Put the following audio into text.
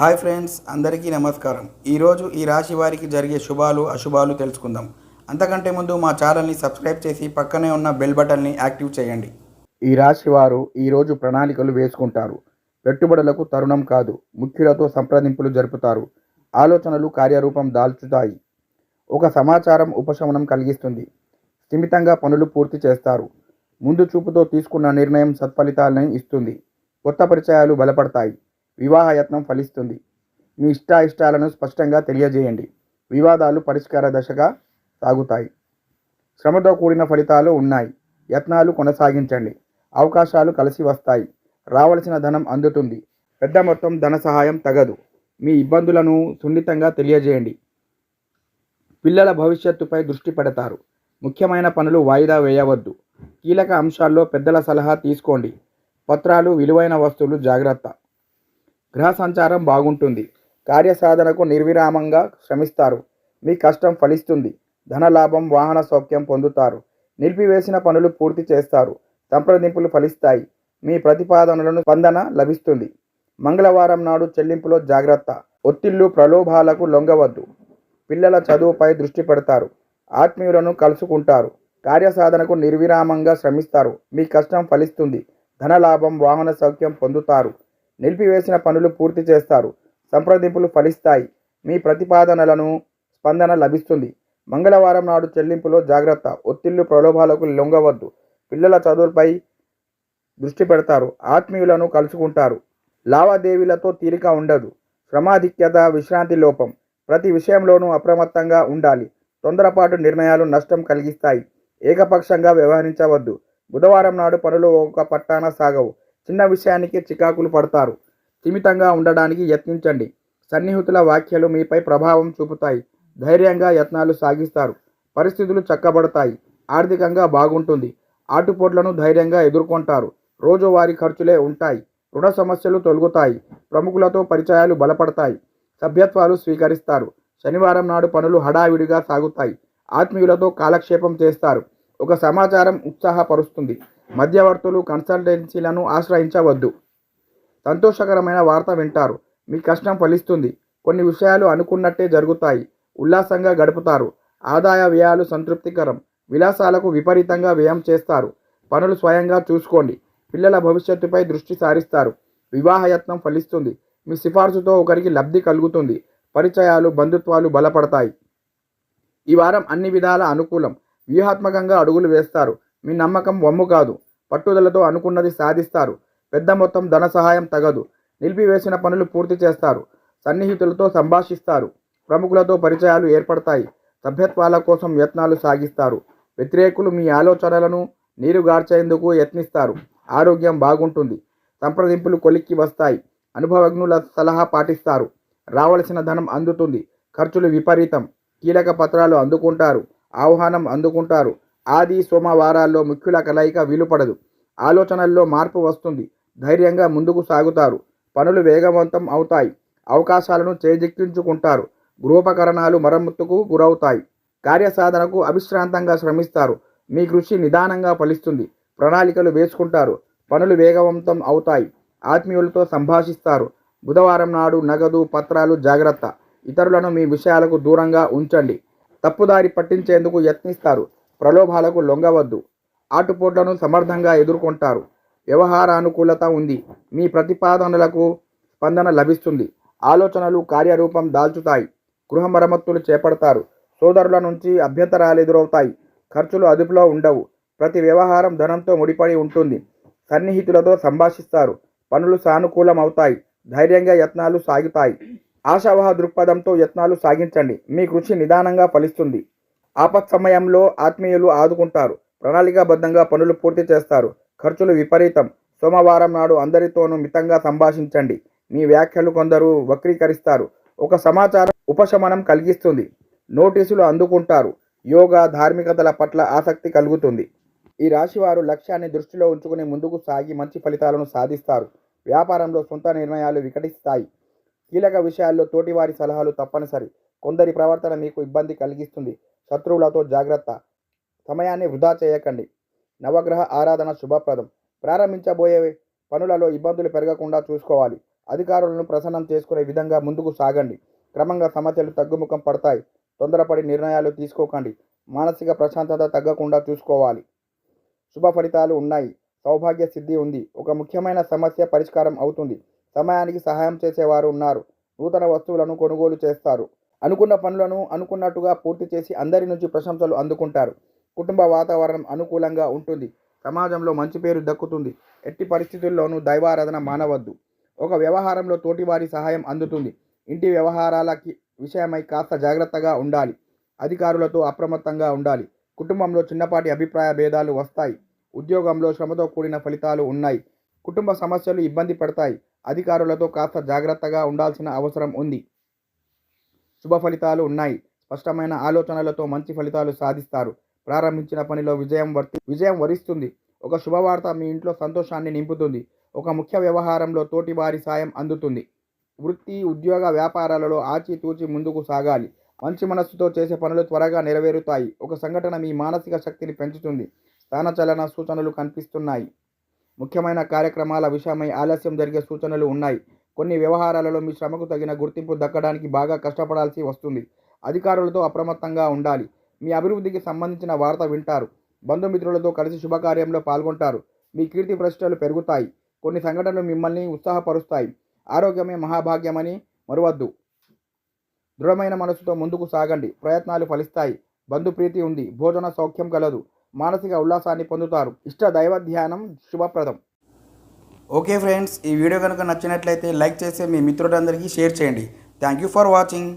Hi friends అందరికీ నమస్కారం. ఈరోజు ఈ రాశి వారికి జరిగే శుభాలు అశుభాలు తెలుసుకుందాం. అంతకంటే ముందు మా ఛానల్ని సబ్స్క్రైబ్ చేసి పక్కనే ఉన్న బెల్ బటన్ని యాక్టివ్ చేయండి. ఈ రాశి వారు ఈరోజు ప్రణాళికలు వేసుకుంటారు. పెట్టుబడులకు తరుణం కాదు ముఖ్యులతో సంప్రదింపులు జరుపుతారు. ఆలోచనలు కార్యరూపం దాల్చుతాయి. ఒక సమాచారం ఉపశమనం కలిగిస్తుంది. స్థిమితంగా పనులు పూర్తి చేస్తారు. ముందు చూపుతో తీసుకున్న నిర్ణయం సత్ఫలితాలను ఇస్తుంది. కొత్త పరిచయాలు బలపడతాయి. వివాహయత్నం ఫలిస్తుంది. మీ ఇష్టాయిష్టాలను స్పష్టంగా తెలియజేయండి. వివాదాలు పరిష్కార దశగా సాగుతాయి. శ్రమతో కూడిన ఫలితాలు ఉన్నాయి. యత్నాలు కొనసాగించండి. అవకాశాలు కలిసి వస్తాయి. రావలసిన ధనం అందుతుంది. పెద్ద మొత్తం ధన సహాయం తగదు. మీ ఇబ్బందులను సున్నితంగా తెలియజేయండి. పిల్లల భవిష్యత్తుపై దృష్టి పెడతారు. ముఖ్యమైన పనులు వాయిదా వేయవద్దు. కీలక అంశాల్లో పెద్దల సలహా తీసుకోండి. పత్రాలు విలువైన వస్తువులు జాగ్రత్త. గ్రహ సంచారం బాగుంటుంది. కార్యసాధనకు నిర్విరామంగా శ్రమిస్తారు. మీ కష్టం ఫలిస్తుంది. ధనలాభం వాహన సౌఖ్యం పొందుతారు. నిలిపివేసిన పనులు పూర్తి చేస్తారు. సంప్రదింపులు ఫలిస్తాయి. మీ ప్రతిపాదనలను స్పందన లభిస్తుంది. మంగళవారం నాడు చెల్లింపులో జాగ్రత్త. ఒత్తిళ్ళు ప్రలోభాలకు లొంగవద్దు. పిల్లల చదువుపై దృష్టి పెడతారు. ఆత్మీయులను కలుసుకుంటారు. కార్యసాధనకు నిర్విరామంగా శ్రమిస్తారు. మీ కష్టం ఫలిస్తుంది. ధనలాభం వాహన సౌఖ్యం పొందుతారు. నిలిపివేసిన పనులు పూర్తి చేస్తారు. సంప్రదింపులు ఫలిస్తాయి. మీ ప్రతిపాదనలను స్పందన లభిస్తుంది. మంగళవారం నాడు చెల్లింపులో జాగ్రత్త. ఒత్తిళ్ళు ప్రలోభాలకు లొంగవద్దు. పిల్లల చదువులపై దృష్టి పెడతారు. ఆత్మీయులను కలుసుకుంటారు. లావాదేవీలతో తీరిక ఉండదు. శ్రమాధిక్యత విశ్రాంతి లోపం. ప్రతి విషయంలోనూ అప్రమత్తంగా ఉండాలి. తొందరపాటు నిర్ణయాలు నష్టం కలిగిస్తాయి. ఏకపక్షంగా వ్యవహరించవద్దు. బుధవారం నాడు పనులు ఒక పట్టాన సాగవు. చిన్న విషయానికి చికాకులు పడతారు. స్థిమితంగా ఉండడానికి యత్నించండి. సన్నిహితుల వ్యాఖ్యలు మీపై ప్రభావం చూపుతాయి. ధైర్యంగా యత్నాలు సాగిస్తారు. పరిస్థితులు చక్కబడతాయి. ఆర్థికంగా బాగుంటుంది. ఆటుపోట్లను ధైర్యంగా ఎదుర్కొంటారు. రోజువారీ ఖర్చులే ఉంటాయి. రుణ సమస్యలు తొలగుతాయి. ప్రముఖులతో పరిచయాలు బలపడతాయి. సభ్యత్వాలు స్వీకరిస్తారు. శనివారం నాడు పనులు హడావిడిగా సాగుతాయి. ఆత్మీయులతో కాలక్షేపం చేస్తారు. ఒక సమాచారం ఉత్సాహపరుస్తుంది. మధ్యవర్తులు కన్సల్టెన్సీలను ఆశ్రయించవద్దు. సంతోషకరమైన వార్త వింటారు. మీ కష్టం ఫలిస్తుంది. కొన్ని విషయాలు అనుకున్నట్టే జరుగుతాయి. ఉల్లాసంగా గడుపుతారు. ఆదాయ వ్యయాలు సంతృప్తికరం. విలాసాలకు విపరీతంగా వ్యయం చేస్తారు. పనులు స్వయంగా చూసుకోండి. పిల్లల భవిష్యత్తుపై దృష్టి సారిస్తారు. వివాహయత్నం ఫలిస్తుంది. మీ సిఫార్సుతో ఒకరికి లబ్ధి కలుగుతుంది. పరిచయాలు బంధుత్వాలు బలపడతాయి. ఈ వారం అన్ని విధాల అనుకూలం. వ్యూహాత్మకంగా అడుగులు వేస్తారు. మీ నమ్మకం వమ్ము కాదు. పట్టుదలతో అనుకున్నది సాధిస్తారు. పెద్ద మొత్తం ధన సహాయం తగదు. నిలిపివేసిన పనులు పూర్తి చేస్తారు. సన్నిహితులతో సంభాషిస్తారు. ప్రముఖులతో పరిచయాలు ఏర్పడతాయి. సభ్యత్వాల కోసం యత్నాలు సాగిస్తారు. వ్యతిరేకులు మీ ఆలోచనలను నీరుగార్చేందుకు యత్నిస్తారు. ఆరోగ్యం బాగుంటుంది. సంప్రదింపులు కొలిక్కి వస్తాయి. అనుభవజ్ఞుల సలహా పాటిస్తారు. రావలసిన ధనం అందుతుంది. ఖర్చులు విపరీతం. కీలక పత్రాలు అందుకుంటారు. ఆహ్వానం అందుకుంటారు. ఆది సోమవారాల్లో ముఖ్యుల కలయిక వీలుపడదు. ఆలోచనల్లో మార్పు వస్తుంది. ధైర్యంగా ముందుకు సాగుతారు. పనులు వేగవంతం అవుతాయి. అవకాశాలను చేజిక్కించుకుంటారు. గృహోపకరణాలు మరమ్మతుకు గురవుతాయి. కార్యసాధనకు అవిశ్రాంతంగా శ్రమిస్తారు. మీ కృషి నిదానంగా ఫలిస్తుంది. ప్రణాళికలు వేసుకుంటారు. పనులు వేగవంతం అవుతాయి. ఆత్మీయులతో సంభాషిస్తారు. బుధవారం నాడు నగదు పత్రాలు జాగ్రత్త. ఇతరులను మీ విషయాలకు దూరంగా ఉంచండి. తప్పుదారి పట్టించేందుకు యత్నిస్తారు. ప్రలోభాలకు లొంగవద్దు. ఆటుపోట్లను సమర్థంగా ఎదుర్కొంటారు. వ్యవహారానుకూలత ఉంది. మీ ప్రతిపాదనలకు స్పందన లభిస్తుంది. ఆలోచనలు కార్యరూపం దాల్చుతాయి. గృహ మరమ్మతులు చేపడతారు. సోదరుల నుంచి అభ్యంతరాలు ఎదురవుతాయి. ఖర్చులు అదుపులో ఉండవు. ప్రతి వ్యవహారం ధనంతో ముడిపడి ఉంటుంది. సన్నిహితులతో సంభాషిస్తారు. పనులు సానుకూలం అవుతాయి ధైర్యంగా యత్నాలు సాగుతాయి. ఆశావహ దృక్పథంతో యత్నాలు సాగించండి. మీ కృషి నిదానంగా ఫలిస్తుంది. ఆపత్ సమయంలో ఆత్మీయులు ఆదుకుంటారు. ప్రణాళికాబద్ధంగా పనులు పూర్తి చేస్తారు. ఖర్చులు విపరీతం. సోమవారం నాడు అందరితోనూ మితంగా సంభాషించండి. మీ వ్యాఖ్యలు కొందరు వక్రీకరిస్తారు. ఒక సమాచారం ఉపశమనం కలిగిస్తుంది. నోటీసులు అందుకుంటారు. యోగా ధార్మికతల పట్ల ఆసక్తి కలుగుతుంది. ఈ రాశివారు లక్ష్యాన్ని దృష్టిలో ఉంచుకుని ముందుకు సాగి మంచి ఫలితాలను సాధిస్తారు. వ్యాపారంలో సొంత నిర్ణయాలు వికటిస్తాయి. కీలక విషయాల్లో తోటివారి సలహాలు తప్పనిసరి. కొందరి ప్రవర్తన మీకు ఇబ్బంది కలిగిస్తుంది. శత్రువులతో జాగ్రత్త. సమయాన్ని వృధా చేయకండి. నవగ్రహ ఆరాధన శుభప్రదం. ప్రారంభించబోయే పనులలో ఇబ్బందులు పెరగకుండా చూసుకోవాలి. అధికారులను ప్రసన్నం చేసుకునే విధంగా ముందుకు సాగండి. క్రమంగా సమస్యలు తగ్గుముఖం పడతాయి. తొందరపడి నిర్ణయాలు తీసుకోకండి. మానసిక ప్రశాంతత తగ్గకుండా చూసుకోవాలి. శుభ ఫలితాలు ఉన్నాయి. సౌభాగ్య సిద్ధి ఉంది. ఒక ముఖ్యమైన సమస్య పరిష్కారం అవుతుంది. సమయానికి సహాయం చేసేవారు ఉన్నారు. నూతన వస్తువులను కొనుగోలు చేస్తారు. అనుకున్న పనులను అనుకున్నట్టుగా పూర్తి చేసి అందరి నుంచి ప్రశంసలు అందుకుంటారు. కుటుంబ వాతావరణం అనుకూలంగా ఉంటుంది. సమాజంలో మంచి పేరు దక్కుతుంది. ఎట్టి పరిస్థితుల్లోనూ దైవారాధన మానవద్దు. ఒక వ్యవహారంలో తోటివారి సహాయం అందుతుంది. ఇంటి వ్యవహారాలకి విషయమై కాస్త జాగ్రత్తగా ఉండాలి. అధికారులతో అప్రమత్తంగా ఉండాలి. కుటుంబంలో చిన్నపాటి అభిప్రాయ భేదాలు వస్తాయి. ఉద్యోగంలో శ్రమతో కూడిన ఫలితాలు ఉన్నాయి. కుటుంబ సమస్యలు ఇబ్బంది పడతాయి. అధికారులతో కాస్త జాగ్రత్తగా ఉండాల్సిన అవసరం ఉంది. శుభ ఫలితాలు ఉన్నాయి. స్పష్టమైన ఆలోచనలతో మంచి ఫలితాలు సాధిస్తారు. ప్రారంభించిన పనిలో విజయం వర్తి విజయం వరిస్తుంది. ఒక శుభవార్త మీ ఇంట్లో సంతోషాన్ని నింపుతుంది. ఒక ముఖ్య వ్యవహారంలో తోటి వారి సాయం అందుతుంది. వృత్తి ఉద్యోగ వ్యాపారాలలో ఆచితూచి ముందుకు సాగాలి. మంచి మనస్సుతో చేసే పనులు త్వరగా నెరవేరుతాయి. ఒక సంఘటన మీ మానసిక శక్తిని పెంచుతుంది. స్థానచలన సూచనలు కనిపిస్తున్నాయి. ముఖ్యమైన కార్యక్రమాల విషయమై ఆలస్యం జరిగే సూచనలు ఉన్నాయి. కొన్ని వ్యవహారాలలో మీ శ్రమకు తగిన గుర్తింపు దక్కడానికి బాగా కష్టపడాల్సి వస్తుంది. అధికారులతో అప్రమత్తంగా ఉండాలి. మీ అభివృద్ధికి సంబంధించిన వార్త వింటారు. బంధుమిత్రులతో కలిసి శుభకార్యంలో పాల్గొంటారు. మీ కీర్తి ప్రతిష్టలు పెరుగుతాయి. కొన్ని సంఘటనలు మిమ్మల్ని ఉత్సాహపరుస్తాయి. ఆరోగ్యమే మహాభాగ్యమని మరువద్దు. దృఢమైన మనసుతో ముందుకు సాగండి. ప్రయత్నాలు ఫలిస్తాయి. బంధుప్రీతి ఉంది. భోజన సౌఖ్యం కలదు. మానసిక ఉల్లాసాన్ని పొందుతారు. ఇష్ట దైవ ధ్యానం శుభప్రదం. ఓకే ఫ్రెండ్స్ ఈ వీడియో కనుక నచ్చినట్లయితే లైక్ చేసి మీ మిత్రులందరికీ షేర్ చేయండి. Thank you for watching